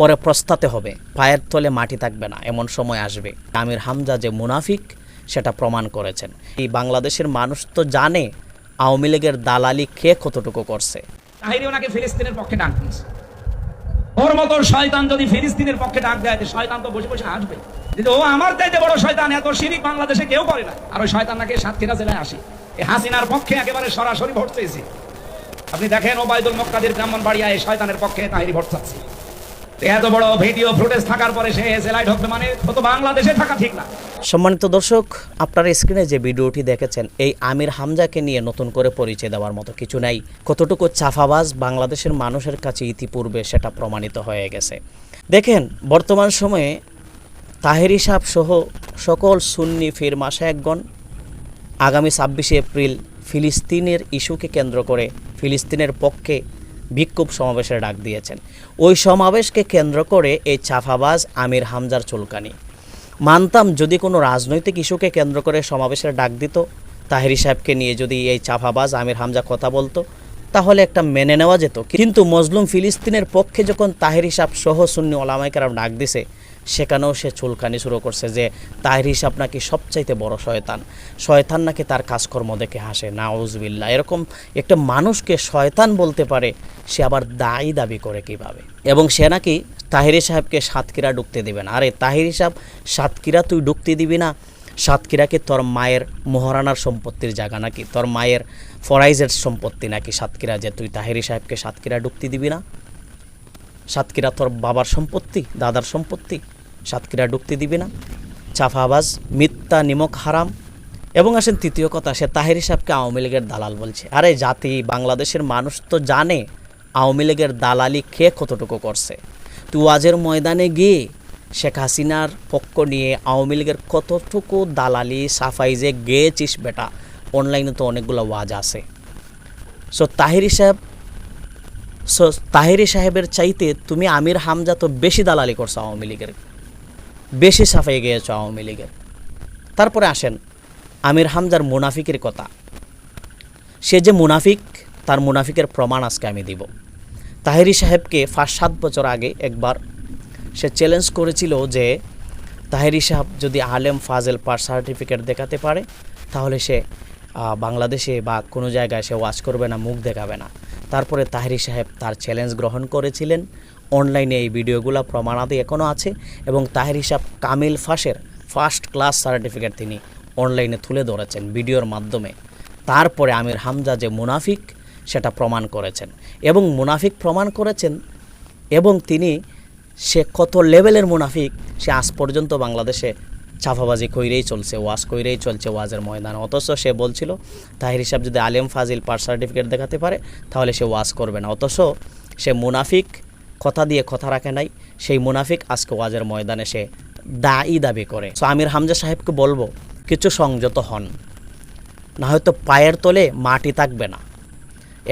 পরে প্রস্তাতে হবে। পায়ের তলে মাটি থাকবে না, এমন সময় আসবে। আমির হামজা যে মুনাফিক, সেটা প্রমাণ করেছেন। এই বাংলাদেশের মানুষ তো জানে আওয়ামী লীগের দালালি কে কতটুকু করছে। আপনি দেখেন ওবায়দুল মক্কাদের ব্রাহ্মণ বাড়িয়া এই শয়তানের পক্ষে তাহিরি ভোট চাচ্ছে। এত বড় ভিডিও ফুটেজ থাকার পরে সে মানে তো বাংলাদেশে থাকা ঠিক না। সম্মানিত দর্শক, আপনার স্ক্রিনে যে ভিডিওটি দেখেছেন, এই আমির হামজাকে নিয়ে নতুন করে পরিচয় দেওয়ার মতো কিছু নাই। কতটুকু চাফাবাজ বাংলাদেশের মানুষের কাছে ইতিপূর্বে সেটা প্রমাণিত হয়ে গেছে। দেখেন, বর্তমান সময়ে তাহেরি সাহ সহ সকল সুন্নি ফিরমা শেখগণ আগামী ছাব্বিশে এপ্রিল ফিলিস্তিনের ইস্যুকে কেন্দ্র করে ফিলিস্তিনের পক্ষে বিক্ষোভ সমাবেশের ডাক দিয়েছেন। ওই সমাবেশকে কেন্দ্র করে এই চাফাবাজ আমির হামজার চুলকানি। মানতাম যদি কোনো রাজনৈতিক ইস্যুকে কেন্দ্র করে সমাবেশের ডাক দিত, তাহেরি সাহেবকে নিয়ে যদি এই চাফাবাজ আমির হামজা কথা বলতো, তাহলে একটা মেনে নেওয়া যেত। কিন্তু মজলুম ফিলিস্তিনের পক্ষে যখন তাহেরি সাহেব সহ সুন্নি ওলামাইকার ডাক দিছে সেখানেও সে চুলকানি শুরু করছে যে তাহের হিসাব নাকি সবচাইতে বড় শয়তান। শয়তান নাকি তার কাজকর্ম দেখে হাসে নাউজবিল্লা এরকম একটা মানুষকে শয়তান বলতে পারে, সে আবার দায়ী দাবি করে কীভাবে? এবং সে নাকি তাহিরি সাহেবকে সাতক্ষীরা ঢুকতে দিবে না। আরে তাহিরি সাহেব, সাতক্ষীরা তুই ঢুকতে দিবি না? সাতক্ষীরাকে তোর মায়ের মহারানার সম্পত্তির জায়গা নাকি? তোর মায়ের ফরাইজের সম্পত্তি নাকি সাতক্ষীরা যে তুই তাহিরি সাহেবকে সাতক্ষীরা ঢুকতে দিবি না? সাতক্ষীরা তোর বাবার সম্পত্তি, দাদার সম্পত্তি, সাতক্ষীরা ঢুকতে দিবি না। চাফাবাজ, মিথ্যা, নিমক হারাম। এবং আসেন তৃতীয় কথা, সে তাহেরি সাহেবকে আওয়ামী লীগের দালাল বলছে। আরে জাতি, বাংলাদেশের মানুষ তো জানে আওয়ামী লীগের দালালি কে কতটুকু করছে। তুই ওয়াজের ময়দানে গিয়ে শেখ হাসিনার পক্ষ নিয়ে আওয়ামী লীগের কতটুকু দালালি সাফাই যে গেয়েছিস বেটা অনলাইনে তো অনেকগুলো ওয়াজ আছে। সো তাহিরি সাহেব সো তাহিরি সাহেবের চাইতে তুমি আমির হামজা তো বেশি দালালি করছ আওয়ামী লীগের। বেশি সাফাই গিয়েছো আওয়ামী লীগের। তারপরে আসেন আমির হামজার মুনাফিকের কথা। সে যে মুনাফিক, তার মুনাফিকের প্রমাণ আজকে আমি দিব। তাহিরি সাহেবকে ফার্স্ট সাত বছর আগে একবার সে চ্যালেঞ্জ করেছিল যে তাহেরি সাহেব যদি আলেম ফাজেল পার সার্টিফিকেট দেখাতে পারে, তাহলে সে বাংলাদেশে বা কোনো জায়গায় সে ওয়াচ করবে না, মুখ দেখাবে না। তারপরে তাহেরি সাহেব তার চ্যালেঞ্জ গ্রহণ করেছিলেন। অনলাইনে এই ভিডিওগুলো প্রমাণাদি এখনও আছে এবং তাহেরি সাহেব কামিল ফাঁসের ফার্স্ট ক্লাস সার্টিফিকেট তিনি অনলাইনে তুলে ধরেছেন ভিডিওর মাধ্যমে। তারপরে আমির হামজা যে মুনাফিক, সেটা প্রমাণ করেছেন এবং মুনাফিক প্রমাণ করেছেন এবং তিনি সে কত লেভেলের মুনাফিক, সে আজ পর্যন্ত বাংলাদেশে চাফাবাজি কইরেই চলছে, ওয়াজ কইরেই চলছে ওয়াজের ময়দানে। অথচ সে বলছিল, তাহির হিসাব যদি আলেম ফাজিল পার সার্টিফিকেট দেখাতে পারে, তাহলে সে ওয়াজ করবে না। অথচ সে মুনাফিক, কথা দিয়ে কথা রাখে নাই, সেই মুনাফিক আজকে ওয়াজের ময়দানে সে দায়ী দাবি করে। তো আমির হামজা সাহেবকে বলব, কিছু সংযত হন। না হয়তো পায়ের তলে মাটি থাকবে না।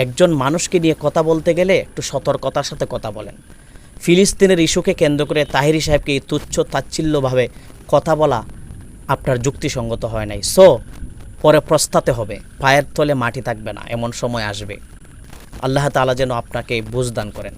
একজন মানুষকে নিয়ে কথা বলতে গেলে একটু সতর্কতার সাথে কথা বলেন। ফিলিস্তিনের ইস্যুকে কেন্দ্র করে তাহিরি সাহেবকে এই তুচ্ছ, তাচ্ছিল্যভাবে কথা বলা আপনার যুক্তিসঙ্গত হয় নাই। সো পরে প্রস্তাতে হবে, পায়ের তলে মাটি থাকবে না, এমন সময় আসবে। আল্লাহ তালা যেন আপনাকে বুঝদান করেন।